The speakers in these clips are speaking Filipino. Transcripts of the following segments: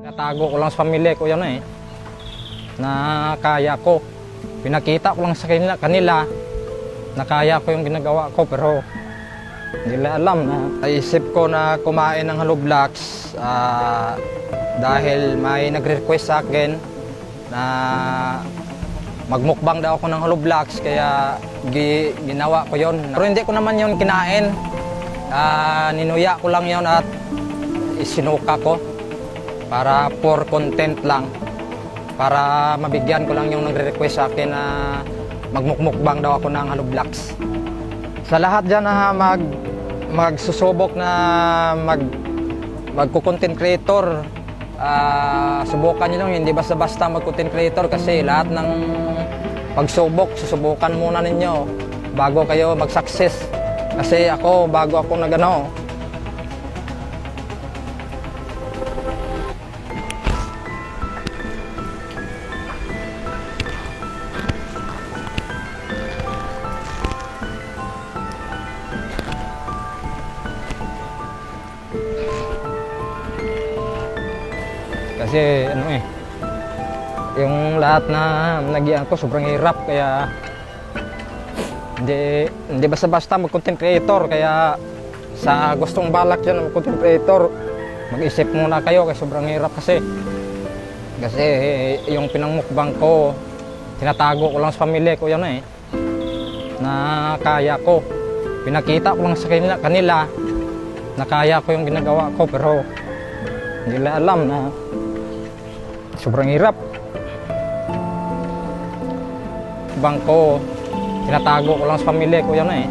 Natago ko lang sa pamilya ko yan eh. Na kaya ko. Pinakita ko lang sa kanila, kanila na kaya ko yung ginagawa ko pero hindi nila alam na naisip ko na kumain ng Hello Blocks ah, dahil may nag-request sa akin na magmukbang daw ako ng Blocks kaya gi- ginawa ko yon pero hindi ko naman yon kinain Ah, ninuya ko lang yon at isinuka ko para for content lang para mabigyan ko lang yung nagre-request sa akin na magmukmukbang daw ako ng Blocks. Sa lahat dyan na mag, magsusubok na mag, magko-content creator, ah, subukan nyo lang, hindi basta-basta mag-content creator kasi lahat ng pagsubok, susubukan muna ninyo bago kayo mag-success. Kasi ako, bago ako nagano, Kasi ano eh, yung lahat na nagyan ko sobrang hirap kaya hindi hindi basta-basta mag-content creator kaya sa gustong balak dyan mag content creator mag-isip muna kayo kasi sobrang hirap kasi. Kasi yung pinangmukbang ko tinatago ko lang sa pamilya ko yan eh na kaya ko. Pinakita ko lang sa kanila, kanila na kaya ko yung ginagawa ko pero hindi nila alam na sobrang hirap. Bangko, tinatago ko lang sa pamilya ko yan eh.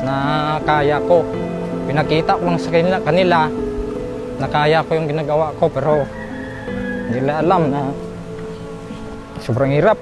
Na kaya ko. Pinakita ko lang sa kanila, kanila na kaya ko yung ginagawa ko pero hindi nila alam na sobrang hirap.